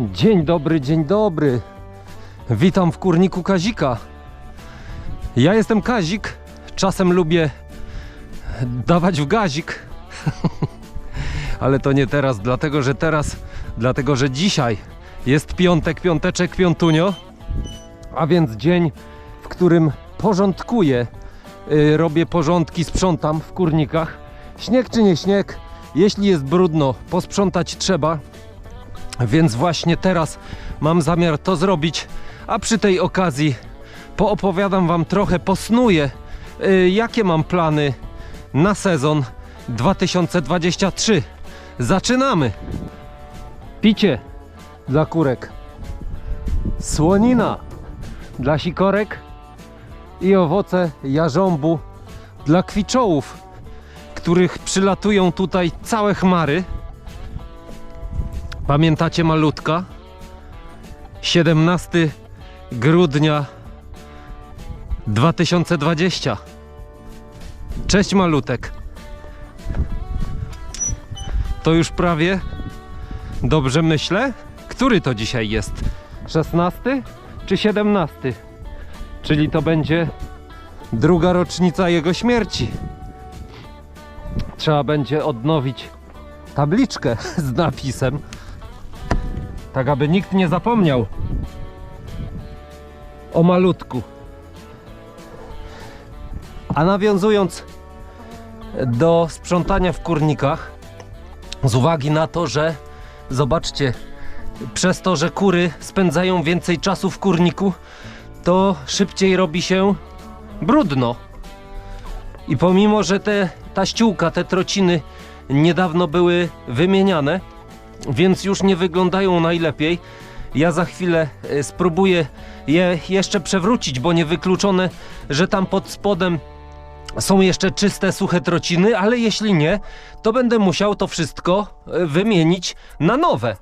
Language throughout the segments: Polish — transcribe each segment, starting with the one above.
Dzień dobry, dzień dobry. Witam w kurniku Kazika. Ja jestem Kazik. Czasem lubię dawać w gazik. Ale to nie teraz, dlatego że teraz, dlatego że dzisiaj jest piątek, piąteczek, piątunio. A więc dzień, w którym porządkuję, yy, robię porządki, sprzątam w kurnikach. Śnieg czy nie śnieg, jeśli jest brudno, posprzątać trzeba. Więc właśnie teraz mam zamiar to zrobić, a przy tej okazji poopowiadam Wam trochę, posnuję, y, jakie mam plany na sezon 2023. Zaczynamy! Picie dla kurek, słonina dla sikorek i owoce jarząbu dla kwiczołów, których przylatują tutaj całe chmary. Pamiętacie malutka? 17 grudnia 2020. Cześć malutek. To już prawie dobrze myślę? Który to dzisiaj jest? 16 czy 17? Czyli to będzie druga rocznica jego śmierci. Trzeba będzie odnowić tabliczkę z napisem tak aby nikt nie zapomniał o malutku. A nawiązując do sprzątania w kurnikach, z uwagi na to, że zobaczcie, przez to, że kury spędzają więcej czasu w kurniku, to szybciej robi się brudno. I pomimo, że te, ta ściółka, te trociny niedawno były wymieniane, więc już nie wyglądają najlepiej. Ja za chwilę e, spróbuję je jeszcze przewrócić, bo niewykluczone, że tam pod spodem są jeszcze czyste, suche trociny, ale jeśli nie, to będę musiał to wszystko e, wymienić na nowe.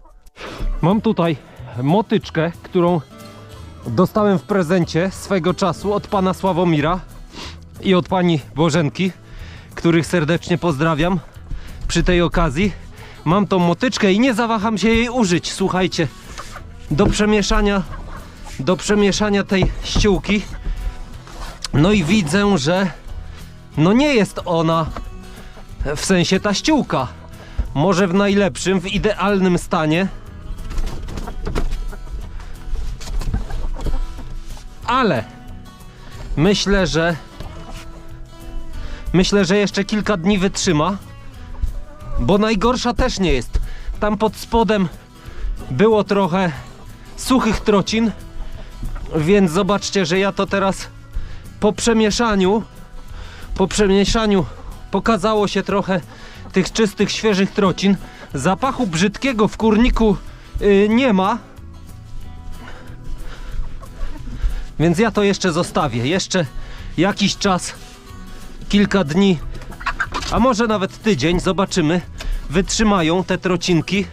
Mam tutaj motyczkę, którą dostałem w prezencie swego czasu od pana Sławomira i od pani Bożenki, których serdecznie pozdrawiam przy tej okazji. Mam tą motyczkę i nie zawaham się jej użyć, słuchajcie, do przemieszania, do przemieszania tej ściółki. No i widzę, że no nie jest ona w sensie ta ściółka. Może w najlepszym, w idealnym stanie. Ale myślę, że myślę, że jeszcze kilka dni wytrzyma. Bo najgorsza też nie jest. Tam pod spodem było trochę suchych trocin, więc zobaczcie, że ja to teraz po przemieszaniu, po przemieszaniu pokazało się trochę tych czystych, świeżych trocin. Zapachu brzydkiego w kurniku yy, nie ma. Więc ja to jeszcze zostawię. Jeszcze jakiś czas, kilka dni a może nawet tydzień, zobaczymy. Wytrzymają te trocinki.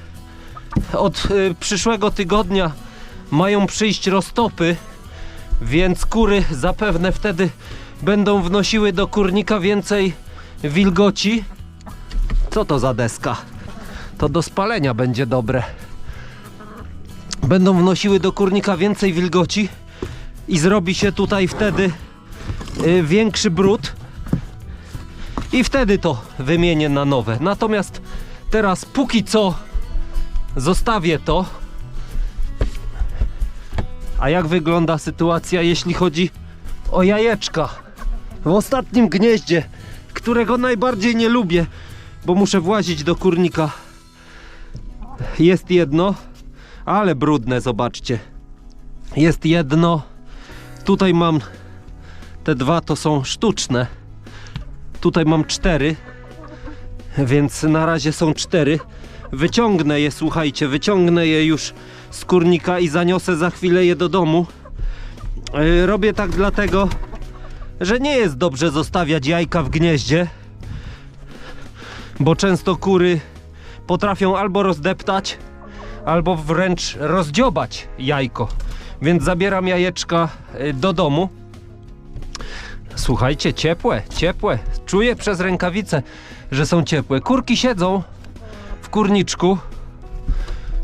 Od y, przyszłego tygodnia mają przyjść roztopy, więc kury zapewne wtedy będą wnosiły do kurnika więcej wilgoci. Co to za deska? To do spalenia będzie dobre. Będą wnosiły do kurnika więcej wilgoci i zrobi się tutaj wtedy y, większy brud i wtedy to wymienię na nowe. Natomiast teraz póki co zostawię to. A jak wygląda sytuacja, jeśli chodzi o jajeczka? W ostatnim gnieździe, którego najbardziej nie lubię, bo muszę włazić do kurnika. Jest jedno, ale brudne, zobaczcie. Jest jedno. Tutaj mam te dwa, to są sztuczne. Tutaj mam cztery, więc na razie są cztery. Wyciągnę je, słuchajcie, wyciągnę je już z kurnika i zaniosę za chwilę je do domu. Yy, robię tak dlatego, że nie jest dobrze zostawiać jajka w gnieździe, bo często kury potrafią albo rozdeptać, albo wręcz rozdziobać jajko. Więc zabieram jajeczka yy, do domu. Słuchajcie, ciepłe, ciepłe. Czuję przez rękawice, że są ciepłe. Kurki siedzą w kurniczku.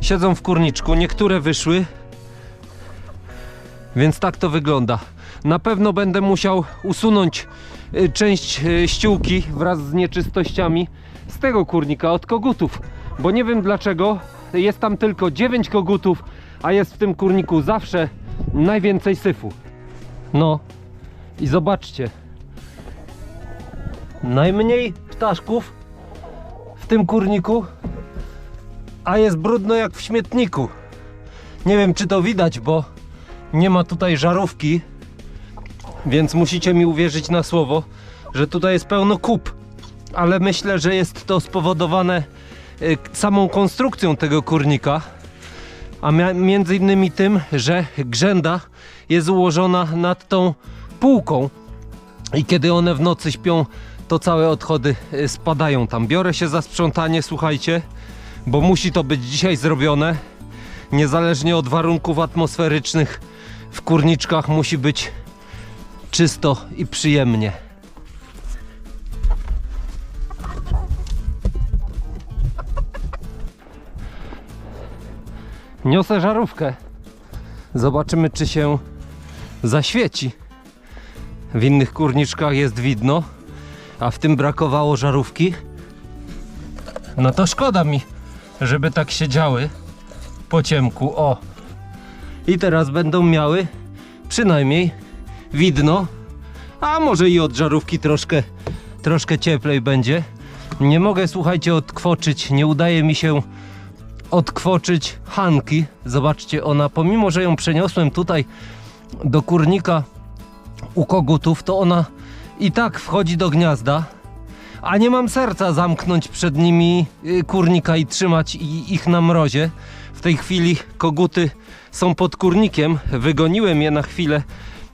siedzą w kurniczku, niektóre wyszły, więc tak to wygląda. Na pewno będę musiał usunąć y, część y, ściółki wraz z nieczystościami z tego kurnika od kogutów, bo nie wiem dlaczego jest tam tylko 9 kogutów, a jest w tym kurniku zawsze najwięcej syfu. No i zobaczcie. Najmniej ptaszków w tym kurniku, a jest brudno jak w śmietniku. Nie wiem czy to widać, bo nie ma tutaj żarówki, więc musicie mi uwierzyć na słowo, że tutaj jest pełno kup. Ale myślę, że jest to spowodowane y, samą konstrukcją tego kurnika, a między innymi tym, że grzęda jest ułożona nad tą półką i kiedy one w nocy śpią, to całe odchody y, spadają tam. Biorę się za sprzątanie, słuchajcie, bo musi to być dzisiaj zrobione. Niezależnie od warunków atmosferycznych, w kurniczkach musi być czysto i przyjemnie. Niosę żarówkę. Zobaczymy, czy się zaświeci. W innych kurniczkach jest widno, a w tym brakowało żarówki. No to szkoda mi, żeby tak siedziały po ciemku. O! I teraz będą miały przynajmniej widno, a może i od żarówki troszkę, troszkę cieplej będzie. Nie mogę, słuchajcie, odkwoczyć, nie udaje mi się odkwoczyć Hanki. Zobaczcie, ona pomimo, że ją przeniosłem tutaj do kurnika u kogutów, to ona i tak wchodzi do gniazda, a nie mam serca zamknąć przed nimi y, kurnika i trzymać ich na mrozie. W tej chwili koguty są pod kurnikiem. Wygoniłem je na chwilę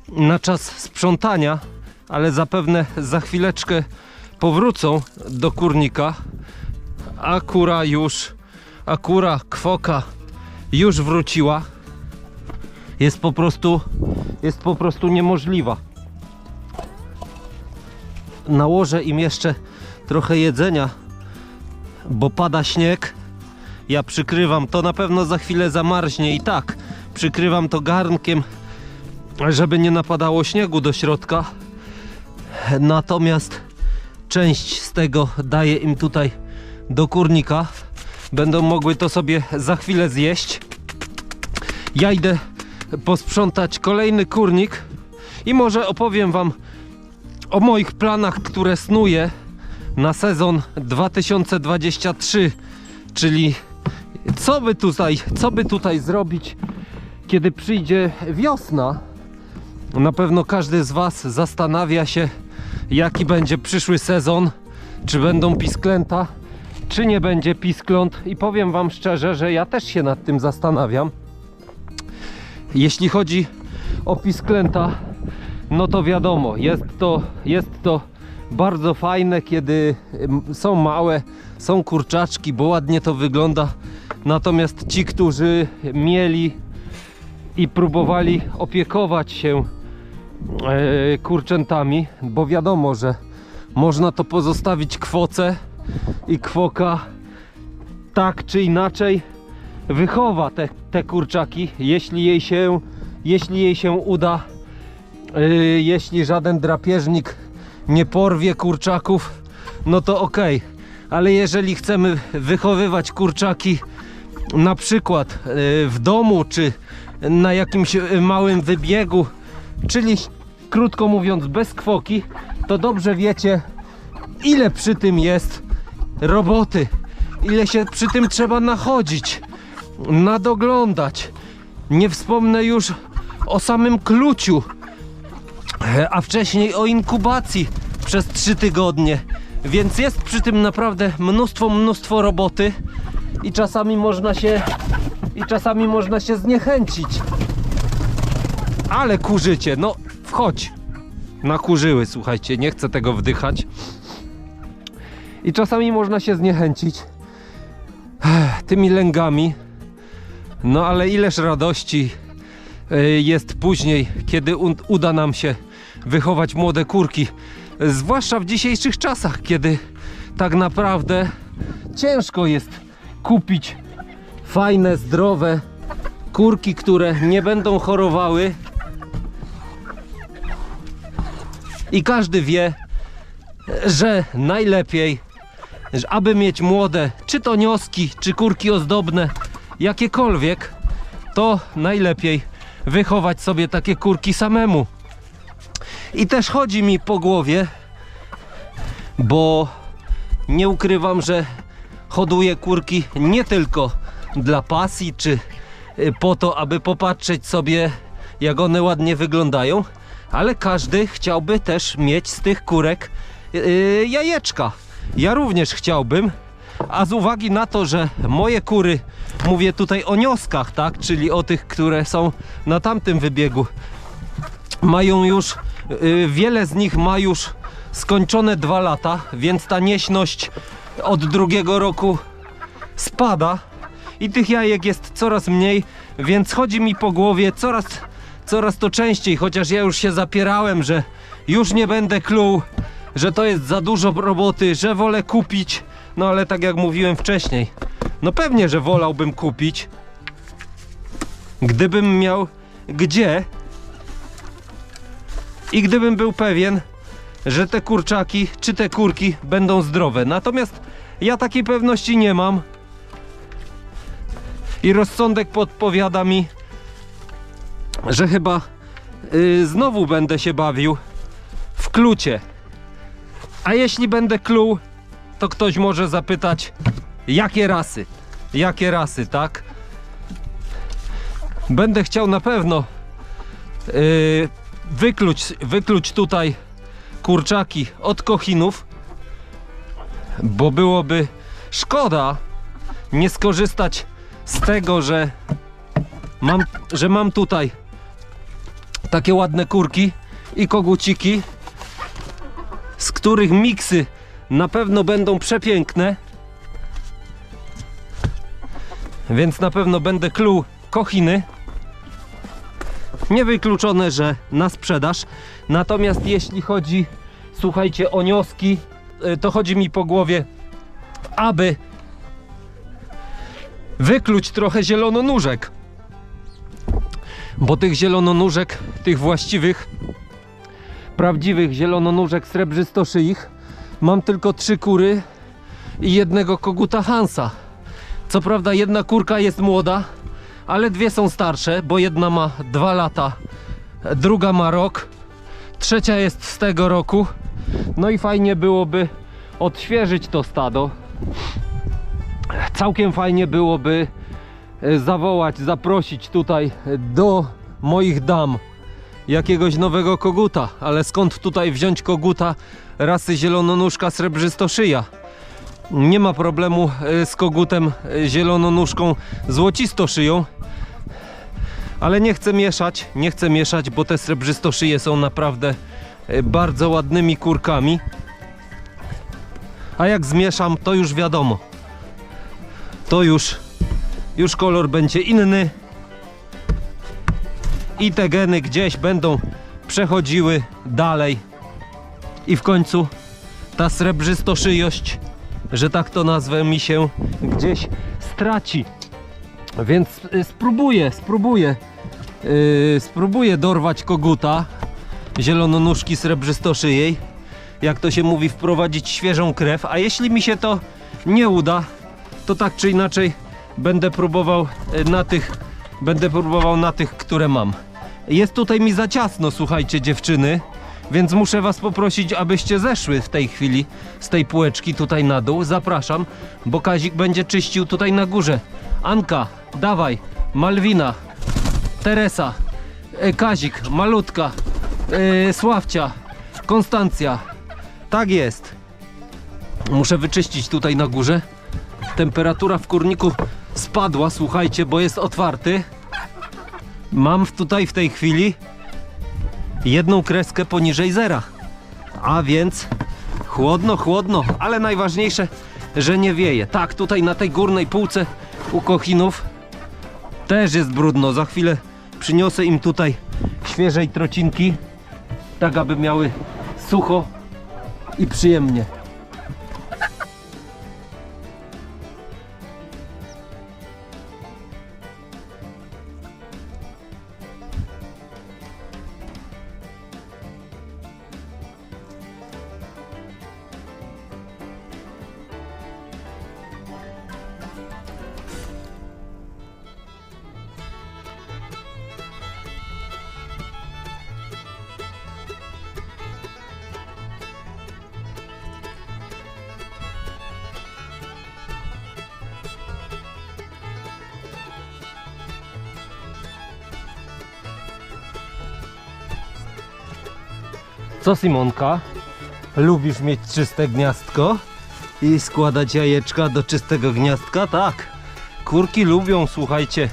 na czas sprzątania, ale zapewne za chwileczkę powrócą do kurnika. A kura już, a kwoka już wróciła. Jest po prostu, jest po prostu niemożliwa. Nałożę im jeszcze trochę jedzenia, bo pada śnieg. Ja przykrywam, to na pewno za chwilę zamarznie i tak. Przykrywam to garnkiem, żeby nie napadało śniegu do środka. Natomiast część z tego daję im tutaj do kurnika. Będą mogły to sobie za chwilę zjeść. Ja idę posprzątać kolejny kurnik i może opowiem Wam o moich planach, które snuję na sezon 2023, czyli co by tutaj, co by tutaj zrobić, kiedy przyjdzie wiosna. Na pewno każdy z Was zastanawia się, jaki będzie przyszły sezon, czy będą pisklęta, czy nie będzie piskląt i powiem Wam szczerze, że ja też się nad tym zastanawiam. Jeśli chodzi o pisklęta, no to wiadomo, jest to, jest to bardzo fajne, kiedy są małe, są kurczaczki, bo ładnie to wygląda. Natomiast ci, którzy mieli i próbowali opiekować się e, kurczętami, bo wiadomo, że można to pozostawić kwoce i kwoka tak czy inaczej wychowa te, te kurczaki, jeśli jej się, jeśli jej się uda, yy, jeśli żaden drapieżnik nie porwie kurczaków, no to ok. Ale jeżeli chcemy wychowywać kurczaki na przykład yy, w domu czy na jakimś yy, małym wybiegu, czyli krótko mówiąc bez kwoki, to dobrze wiecie ile przy tym jest roboty, ile się przy tym trzeba nachodzić, nadoglądać. Nie wspomnę już o samym kluciu, a wcześniej o inkubacji przez 3 tygodnie. Więc jest przy tym naprawdę mnóstwo, mnóstwo roboty i czasami można się i czasami można się zniechęcić. Ale kurzycie, no wchodź. Nakurzyły, słuchajcie, nie chcę tego wdychać. I czasami można się zniechęcić Ech, tymi lęgami. No ale ileż radości y, jest później, kiedy uda nam się wychować młode kurki. Zwłaszcza w dzisiejszych czasach, kiedy tak naprawdę ciężko jest kupić fajne, zdrowe kurki, które nie będą chorowały. I każdy wie, że najlepiej, aby mieć młode, czy to nioski, czy kurki ozdobne, jakiekolwiek, to najlepiej wychować sobie takie kurki samemu. I też chodzi mi po głowie, bo nie ukrywam, że hoduję kurki nie tylko dla pasji, czy y, po to, aby popatrzeć sobie, jak one ładnie wyglądają, ale każdy chciałby też mieć z tych kurek yy, jajeczka. Ja również chciałbym, a z uwagi na to, że moje kury, mówię tutaj o nioskach, tak, czyli o tych, które są na tamtym wybiegu, mają już, yy, wiele z nich ma już skończone dwa lata, więc ta nieśność od drugiego roku spada i tych jajek jest coraz mniej, więc chodzi mi po głowie coraz, coraz to częściej, chociaż ja już się zapierałem, że już nie będę kluł, że to jest za dużo roboty, że wolę kupić, no ale tak jak mówiłem wcześniej, no pewnie, że wolałbym kupić, gdybym miał gdzie i gdybym był pewien, że te kurczaki czy te kurki będą zdrowe. Natomiast ja takiej pewności nie mam. I rozsądek podpowiada mi, że chyba y, znowu będę się bawił w klucie. A jeśli będę kluł, to ktoś może zapytać, jakie rasy? Jakie rasy, tak? Będę chciał na pewno y, wykluć, wykluć tutaj kurczaki od kochinów, bo byłoby szkoda nie skorzystać z tego, że mam, że mam tutaj takie ładne kurki i koguciki, z których miksy na pewno będą przepiękne. Więc na pewno będę kluł kochiny. Niewykluczone, że na sprzedaż. Natomiast jeśli chodzi, słuchajcie, o nioski, y, to chodzi mi po głowie, aby wykluć trochę zielononóżek. Bo tych zielononóżek, tych właściwych, prawdziwych zielononóżek srebrzystoszyich, mam tylko trzy kury i jednego koguta Hansa. Co prawda jedna kurka jest młoda, ale dwie są starsze, bo jedna ma dwa lata, druga ma rok, trzecia jest z tego roku. No i fajnie byłoby odświeżyć to stado. Całkiem fajnie byłoby e, zawołać, zaprosić tutaj do moich dam jakiegoś nowego koguta, ale skąd tutaj wziąć koguta rasy zielononóżka srebrzystoszyja? Nie ma problemu e, z kogutem e, zielononóżką złocistoszyją, ale nie chcę mieszać, nie chcę mieszać, bo te srebrzystoszyje są naprawdę e, bardzo ładnymi kurkami. A jak zmieszam, to już wiadomo. To już, już kolor będzie inny. I te geny gdzieś będą przechodziły dalej. I w końcu ta srebrzystoszyjość, że tak to nazwę, mi się gdzieś straci. Więc y, spróbuję, spróbuję, yy, spróbuję dorwać koguta zielononóżki srebrzystoszyjej. Jak to się mówi, wprowadzić świeżą krew. A jeśli mi się to nie uda, to tak czy inaczej będę próbował y, na tych, będę próbował na tych, które mam. Jest tutaj mi za ciasno, słuchajcie dziewczyny, więc muszę was poprosić, abyście zeszły w tej chwili z tej półeczki tutaj na dół. Zapraszam, bo Kazik będzie czyścił tutaj na górze. Anka, dawaj, Malwina, Teresa, e, Kazik, Malutka, e, Sławcia, Konstancja. Tak jest. Muszę wyczyścić tutaj na górze. Temperatura w kurniku spadła, słuchajcie, bo jest otwarty. Mam tutaj w tej chwili jedną kreskę poniżej zera. A więc chłodno, chłodno, ale najważniejsze, że nie wieje. Tak, tutaj na tej górnej półce u kochinów też jest brudno. Za chwilę przyniosę im tutaj świeżej trocinki, tak aby miały sucho i przyjemnie. Co Simonka? Lubisz mieć czyste gniazdko i składać jajeczka do czystego gniazdka? Tak. Kurki lubią, słuchajcie.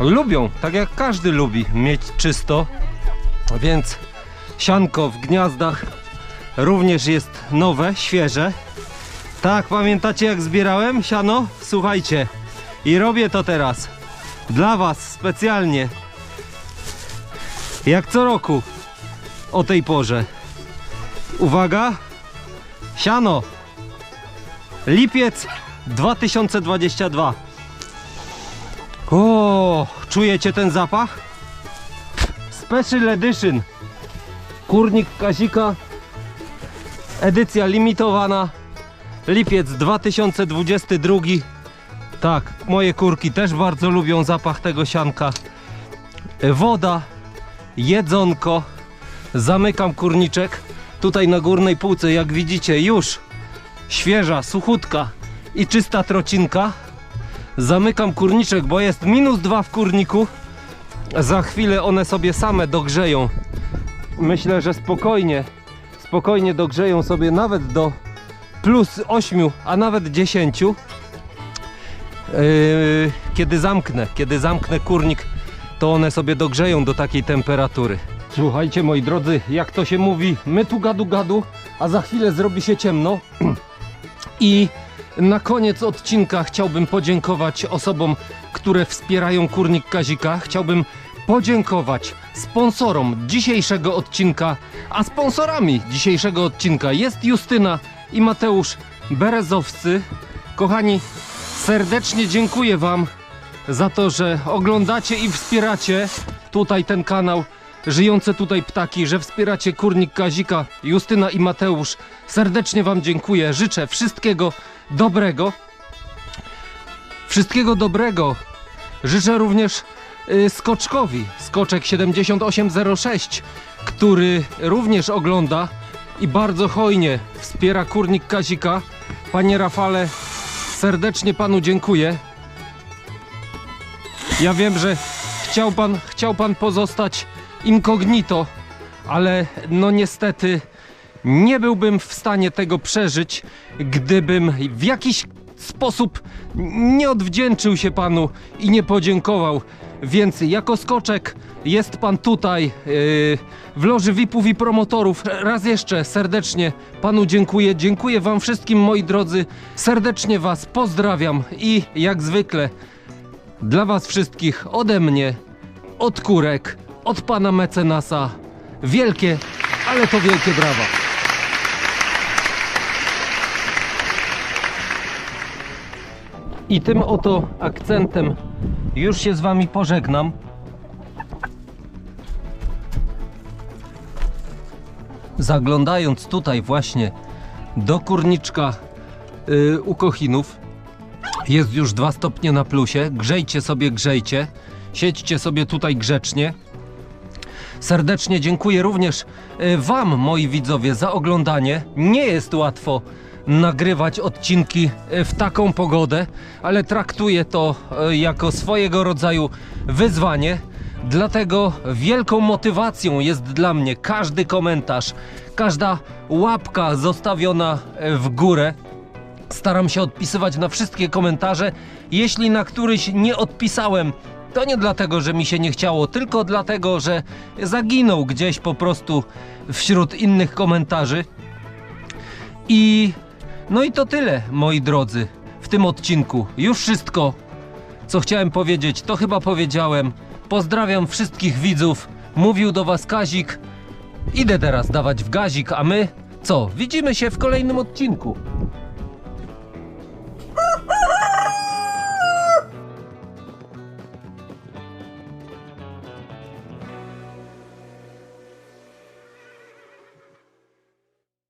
Lubią, tak jak każdy lubi mieć czysto. Więc sianko w gniazdach również jest nowe, świeże. Tak, pamiętacie jak zbierałem siano? Słuchajcie. I robię to teraz. Dla was specjalnie. Jak co roku. O tej porze. Uwaga. Siano. Lipiec 2022. O, czujecie ten zapach? Special Edition. Kurnik Kazika. Edycja limitowana. Lipiec 2022. Tak, moje kurki też bardzo lubią zapach tego sianka. Woda, jedzonko. Zamykam kurniczek. Tutaj na górnej półce, jak widzicie, już świeża, suchutka i czysta trocinka. Zamykam kurniczek, bo jest minus dwa w kurniku. Za chwilę one sobie same dogrzeją. Myślę, że spokojnie, spokojnie dogrzeją sobie nawet do plus 8, a nawet 10. Yy, kiedy zamknę, kiedy zamknę kurnik, to one sobie dogrzeją do takiej temperatury. Słuchajcie moi drodzy, jak to się mówi, my tu gadu gadu, a za chwilę zrobi się ciemno. I na koniec odcinka chciałbym podziękować osobom, które wspierają kurnik Kazika. Chciałbym podziękować sponsorom dzisiejszego odcinka, a sponsorami dzisiejszego odcinka jest Justyna i Mateusz Berezowscy. Kochani, serdecznie dziękuję Wam za to, że oglądacie i wspieracie tutaj ten kanał. Żyjące tutaj ptaki, że wspieracie kurnik Kazika, Justyna i Mateusz. Serdecznie Wam dziękuję. Życzę wszystkiego dobrego. Wszystkiego dobrego. Życzę również y, Skoczkowi, Skoczek 7806, który również ogląda i bardzo hojnie wspiera kurnik Kazika. Panie Rafale, serdecznie Panu dziękuję. Ja wiem, że chciał pan, chciał pan pozostać incognito, ale no niestety nie byłbym w stanie tego przeżyć, gdybym w jakiś sposób nie odwdzięczył się panu i nie podziękował. Więc jako skoczek jest pan tutaj yy, w loży VIP-ów i promotorów. Raz jeszcze serdecznie panu dziękuję. Dziękuję wam wszystkim moi drodzy. Serdecznie was pozdrawiam i jak zwykle dla Was wszystkich ode mnie, od kurek, od pana mecenasa. Wielkie, ale to wielkie brawa. I tym oto akcentem już się z Wami pożegnam. Zaglądając tutaj właśnie do kurniczka yy, u Kochinów, jest już 2 stopnie na plusie. Grzejcie sobie, grzejcie. Siedźcie sobie tutaj grzecznie. Serdecznie dziękuję również e, Wam, moi widzowie, za oglądanie. Nie jest łatwo nagrywać odcinki e, w taką pogodę, ale traktuję to e, jako swojego rodzaju wyzwanie. Dlatego wielką motywacją jest dla mnie każdy komentarz, każda łapka zostawiona w górę. Staram się odpisywać na wszystkie komentarze. Jeśli na któryś nie odpisałem, to nie dlatego, że mi się nie chciało, tylko dlatego, że zaginął gdzieś po prostu wśród innych komentarzy. I no i to tyle, moi drodzy, w tym odcinku. Już wszystko, co chciałem powiedzieć, to chyba powiedziałem. Pozdrawiam wszystkich widzów. Mówił do Was Kazik. Idę teraz dawać w gazik, a my co? Widzimy się w kolejnym odcinku.